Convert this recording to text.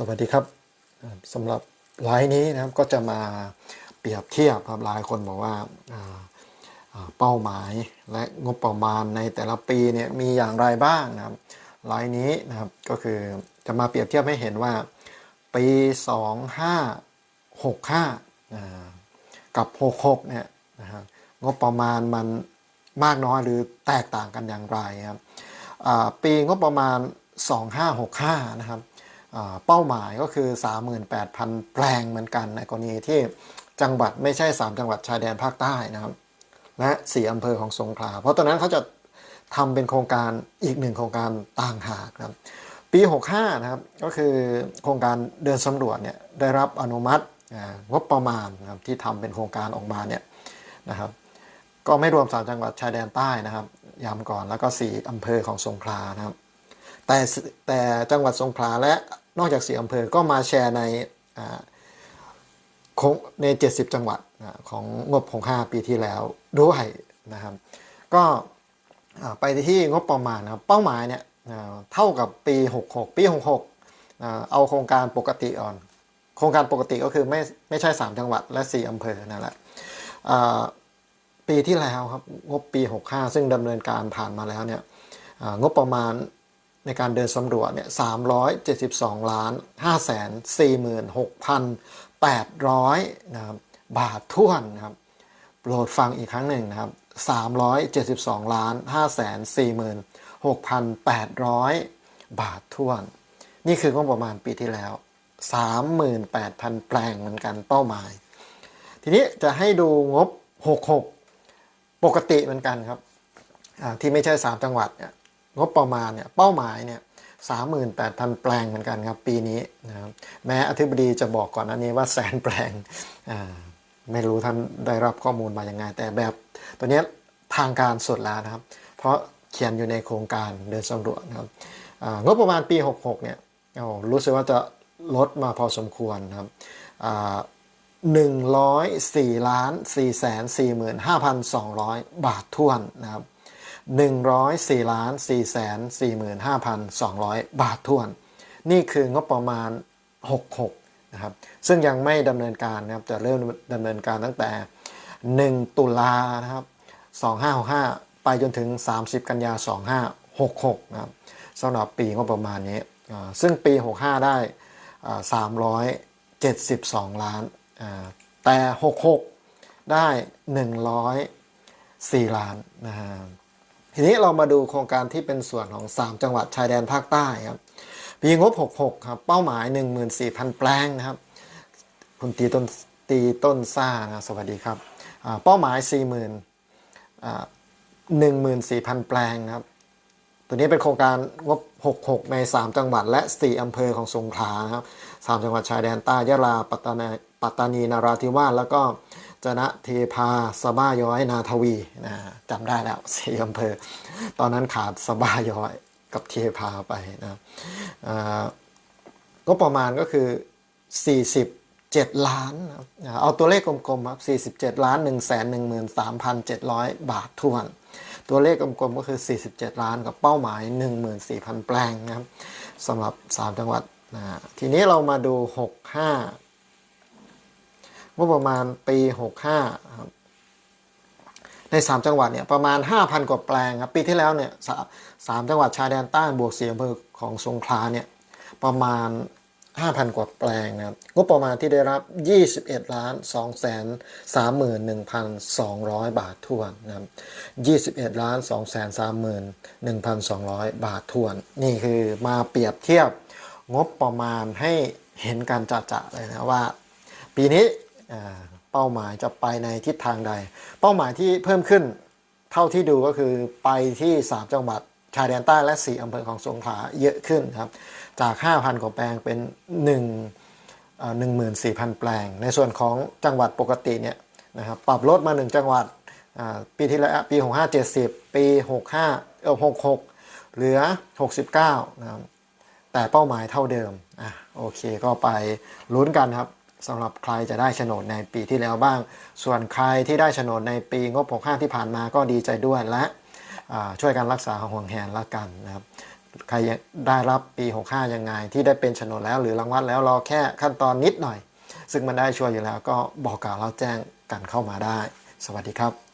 สวัสดีครับสำหรับไลน์นี้นะครับก็จะมาเปรียบเทียบครับหลายคนบอกว่าเป้าหมายและงบประมาณในแต่ละปีเนี่ยมีอย่างไรบ้างนะครับไลน์นี้นะครับก็คือจะมาเปรียบเทียบให้เห็นว่าปี 2565อ่ากับ 66 เนี่ยนะฮะงบประมาณมันมากน้อยหรือแตกต่างกันอย่างไรครับปีงบประมาณ 2565 นะครับ เป้าหมายก็คือ 38,000 แปลงเหมือนกันในกรณีที่จังหวัดไม่ใช่ 3 จังหวัดชายแดนภาคใต้นะครับ และ4อำเภอของสงขลา เพราะตอนนั้นเขาจะทำเป็นโครงการอีกหนึ่งโครงการต่างหากนะครับ ปี 65 นะครับ ก็คือโครงการเดินสำรวจเนี่ยได้รับอนุมัติงบประมาณนะครับที่ทำเป็นโครงการออกมาเนี่ยนะครับก็ไม่รวม 3 จังหวัดชายแดนใต้นะครับย้ำก่อนแล้วก็ 4อำเภอของสงขลานะครับ แต่แต่จังหวัดสงขลาและนอกจากสี่อำเภอก็มาแชร์ในของใน 70 จังหวัดของงบของ 5 ปีที่แล้วด้วยนะครับ ก็ไปที่งบประมาณนะครับเป้าหมายเนี่ยเท่ากับปี 66 ปี 66 เอาโครงการปกติอ่อน โครงการปกติก็คือไม่ไม่ใช่ 3 จังหวัดและ 4 อำเภอนั่นแหละปีที่แล้วครับงบปี 65 ซึ่งดำเนินการผ่านมาแล้วเนี่ยงบประมาณ ในการเดินสำรวจเนี่ย372 ล้าน5แสน46,800นะครับบาทท่วนนะครับโปรดฟังอีกครั้งหนึ่งนะครับ 372 ล้าน5แสน46,800 บาทท่วน นี่คืองบประมาณปีที่แล้ว 38,000 แปลงเหมือนกันเป้าหมาย ทีนี้จะให้ดูงบ 66 ปกติเหมือนกันครับอ่าที่ไม่ใช่ 3 จังหวัดเนี่ย งบประมาณเนี่ยเป้าหมายเนี่ยสามหมื่นแปดพันแปลงเหมือนกันครับปีนี้นะครับแม้อธิบดีจะบอกก่อนอันนี้ว่าแสนแปลงอ่าไม่รู้ท่านได้รับข้อมูลมาอย่างไง แต่แบบตัวเนี้ยทางการสุดแล้วนะครับ เพราะเขียนอยู่ในโครงการเดินสำรวจนะครับงบประมาณปี 66 เนี่ยโอ้รู้สึกว่าจะลดมาพอสมควรนะครับอ่า104ล้าน4แสน45,200 บาทท่วนนะครับ 104ล้าน4แสน45,200 บาทท่วน นี่คืองบประมาณ 66 นะครับ ซึ่งยังไม่ดำเนินการนะครับ จะเริ่มดำเนินการตั้งแต่ 1 ตุลานะครับ 2565 ไปจนถึง 30 กันยา 2566 นะครับสำหรับปีงบประมาณนี้ ซึ่งปี 65 ได้อ่า372 ล้าน แต่ 66 ได้ 104 ล้านนะฮะ ทีนี้เรามาดูโครงการที่เป็นส่วนของ 3 จังหวัดชายแดนภาคใต้ครับปีงบ 66 ครับ เป้าหมาย 14,000 แปลงนะครับ คุณตีต้นตีต้นซ่านะสวัสดีครับ เป้าหมาย 40,000อ่า14,000 แปลงนะครับ ตัวนี้เป็นโครงการงบ 66 ใน 3 จังหวัดและ 4 อำเภอของสงขลาครับ 3 จังหวัดชายแดนใต้ยะลา ปัตตาปัตตานี นาราธิวาส แล้วก็ จนะเทพาสบ้าย้อยนาทวีนะจำได้แล้วสี่อำเภอ ตอนนั้นขาดสบ้าย้อยกับเทพาไปนะก็ประมาณก็คือ 47 ล้าน เอาตัวเลขกลมๆครับ47 ล้าน 1 1 3 7 0 0 บาททวน ตัวเลขกลมๆก็คือ 47 ล้านกับเป้าหมาย 14,000 แปลงนะครับสำหรับ 3 จังหวัดนะทีนี้เรามาดู 65 งบประมาณปี 65ครับใน 3 จังหวัดเนี่ยประมาณ 5,000 กว่าแปลงครับปีที่แล้วเนี่ยสาสามจังหวัดชายแดนใต้บวกสี่อำเภอของสงขลาเนี่ยประมาณ 5,000 กว่าแปลงนะครับงบประมาณที่ได้รับ 21ล้าน2แสน31,200 บาททวนนะครับ21ล้าน2แสน31,200 บาททวน นี่คือมาเปรียบเทียบงบประมาณให้เห็นการจัดจะเลยนะว่า ปีนี้ เป้าหมายจะไปในทิศทางใด เป้าหมายที่เพิ่มขึ้นเท่าที่ดูก็คือไปที่ 3 จังหวัดชายแดนใต้และ 4อำเภอของสงขลาเยอะขึ้นครับจาก 5,000 กว่าแปลงเป็น1เอ่อ14,000 แปลง ในส่วนของจังหวัดปกติเนี่ยนะครับปรับลดมา 1 จังหวัดปีที่แล้วปี 65 70 ปี 65เออ66 เหลือ 69 นะครับแต่เป้าหมายเท่าเดิมอะโอเคก็ไปลุ้นกันครับ สำหรับใครจะได้โฉนดในปีที่แล้วบ้าง ส่วนใครที่ได้โฉนดในปีงบ 65 ที่ผ่านมาก็ดีใจด้วยและช่วยกันรักษาห่วงแหนละกันนะครับใครได้รับปี 65 ยังไง ที่ได้เป็นโฉนดแล้วหรือรางวัลแล้วรอแค่ขั้นตอนนิดหน่อย ซึ่งมันได้ช่วยอยู่แล้วก็บอกกล่าวเล่าแจ้งกันเข้ามาได้ สวัสดีครับ